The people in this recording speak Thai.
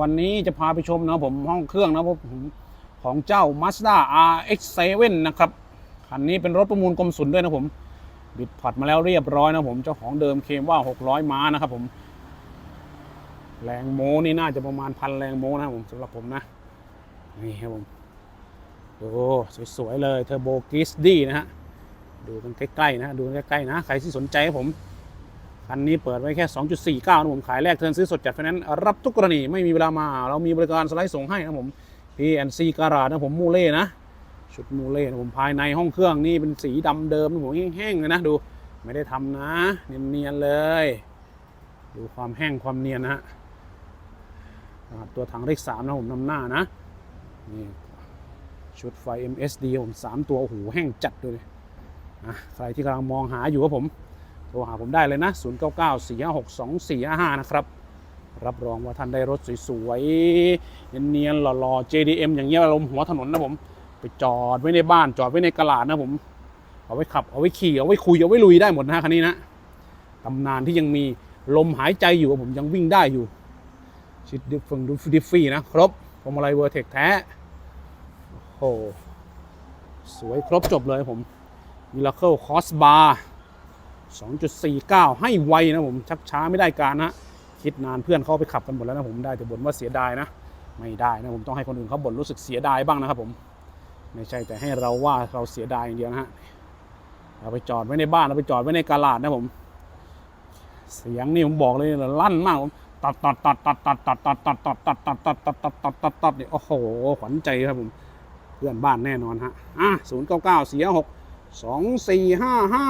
วันนี้จะพาไปชมนะผมห้องเครื่องนะผมของเจ้า Mazda RX7 นะครับ คันนี้เป็นรถประมูลกรมศุลด้วยนะผม บิดผัดมาแล้วเรียบร้อยนะผม เจ้าของเดิมเคลมว่า 600 ม้านะครับผม แรงโมนี่น่าจะประมาณพันแรงโมนะผมสำหรับผมนะ นี่ครับผมดูสวยๆเลยเทอร์โบกิสดี้นะฮะ ดูกันใกล้ๆนะ ดูใกล้ๆนะ ใครที่สนใจผม คันนี้เปิดไว้แค่ 2.49นะผมขายแรกเทินซื้อสดจัดไฟแนนซ์รับทุกกรณีไม่มีเวลามา เรามีบริการสไลด์ส่งให้นะผม PNC การาดนะผมมูเล่นะชุดมูเล่นะผมภายในห้องเครื่องนี่เป็นสีดำเดิมนะผมแห้งๆเลยนะดูไม่ได้ทำนะ เนียนๆเลย ดูความแห้งความเนียนนะฮะตัวถังเลขสามนะผมนำหน้านะนี่ชุดไฟ MSD ผมสามตัวโอ้โหแห้งจัดเลยอะใครที่กำลังมองหาอยู่ครับผม โทรหาผมได้เลยนะ 0 9 9 4 5 6 2 4 5 5 นะครับ รับรองว่าท่านได้รถสวยๆ เนียนๆ หล่อๆ JDM อย่างเงี้ยลมหัวถนนนะผม ไปจอดไว้ในบ้าน จอดไว้ในกระลาดนะผม เอาไว้ขับ เอาไว้ขี่ เอาไว้คุย เอาไว้ลุยได้หมดนะคันนี้นะ ตำนานที่ยังมีลมหายใจอยู่ผมยังวิ่งได้อยู่ ชิดดิฟฟงดูดิฟฟี่นะ ครบพวงมาลัยเวอร์เทคแท้โอ้โหสวยครบจบเลยผม Miracle Cross Bar 2.49 ให้ไวนะผม ชักช้าไม่ได้การนะคิดนานเพื่อนเขาไปขับกันหมดแล้วนะผมได้แต่บ่นว่าเสียดายนะ ไม่ได้นะผมต้องให้คนอื่นเขาบ่นรู้สึกเสียดายบ้างนะครับผม ไม่ใช่แต่ให้เราว่าเราเสียดายอย่างเดียวนะฮะเราไปจอดไว้ในบ้านเราไปจอดไว้ในกาลาดนะผม เสียงนี่ผมบอกเลยลั่นมากผมตัดตัดตัดตัดตัดตัดตัดตัดตัดตัดตัดตัดตัดตัดตัดตัดตัดเนี่ยโอ้โหขวัญใจครับผมเพื่อนบ้านแน่นอนฮะอะศูนย์เก้าเก้าสี่หกสองสี่ห้าห้า